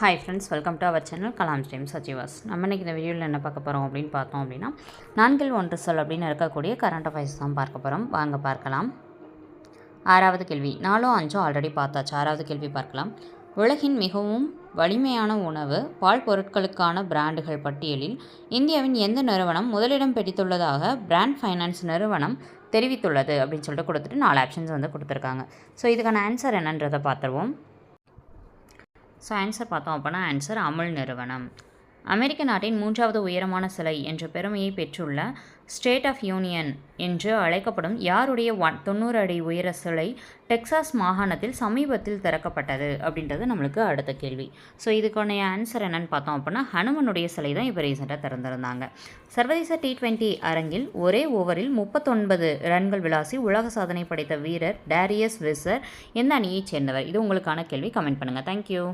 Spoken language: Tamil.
Hi friends welcome to our channel Kalam stream சச்சிவாஸ் நம்ம இன்றைக்கி இந்த வீடியோவில் என்ன பார்க்க போகிறோம் அப்படின்னு பார்த்தோம் அப்படின்னா நான்கில் ஒன்று சொல் அப்படின்னு இருக்கக்கூடிய கரண்ட் அஃபேர்ஸ் தான் பார்க்க போகிறோம் வாங்க பார்க்கலாம். ஆறாவது கேள்வி நாலோ அஞ்சோ ஆல்ரெடி பார்த்தாச்சு. ஆறாவது கேள்வி பார்க்கலாம். உலகின் மிகவும் வலிமையான உணவு பால் பொருட்களுக்கான பிராண்டுகள் பட்டியலில் இந்தியாவின் எந்த நிறுவனம் முதலிடம் பிடித்துள்ளதாக பிராண்ட் ஃபைனான்ஸ் நிறுவனம் தெரிவித்துள்ளது அப்படின்னு சொல்லிட்டு கொடுத்துட்டு நாலு ஆப்ஷன்ஸ் வந்து கொடுத்துருக்காங்க. ஸோ இதுக்கான ஆன்சர் என்னன்றதை பார்த்துருவோம். ஸோ ஆன்சர் பார்த்தோம் அப்படின்னா ஆன்சர் அமுல் நிறுவனம். அமெரிக்க நாட்டின் மூன்றாவது உயரமான சிலை என்ற பெருமையை பெற்றுள்ள ஸ்டேட் ஆஃப் யூனியன் என்று அழைக்கப்படும் யாருடைய ஒன் தொண்ணூறு அடி உயர சிலை டெக்சாஸ் மாகாணத்தில் சமீபத்தில் திறக்கப்பட்டது அப்படின்றது நம்மளுக்கு அடுத்த கேள்வி. ஸோ இதுக்கான ஆன்சர் என்னன்னு பார்த்தோம் அப்படின்னா ஹனுமனுடைய சிலை தான் இப்போ ரீசெண்டாக திறந்திருந்தாங்க. சர்வதேச டி டுவெண்ட்டி அரங்கில் ஒரே ஓவரில் முப்பத்தொன்பது ரன்கள் விளாசி உலக சாதனை படைத்த வீரர் டேரியஸ் விசர் எந்த அணியைச் சேர்ந்தவர்? இது உங்களுக்கான கேள்வி. கமெண்ட் பண்ணுங்கள் தேங்க்யூ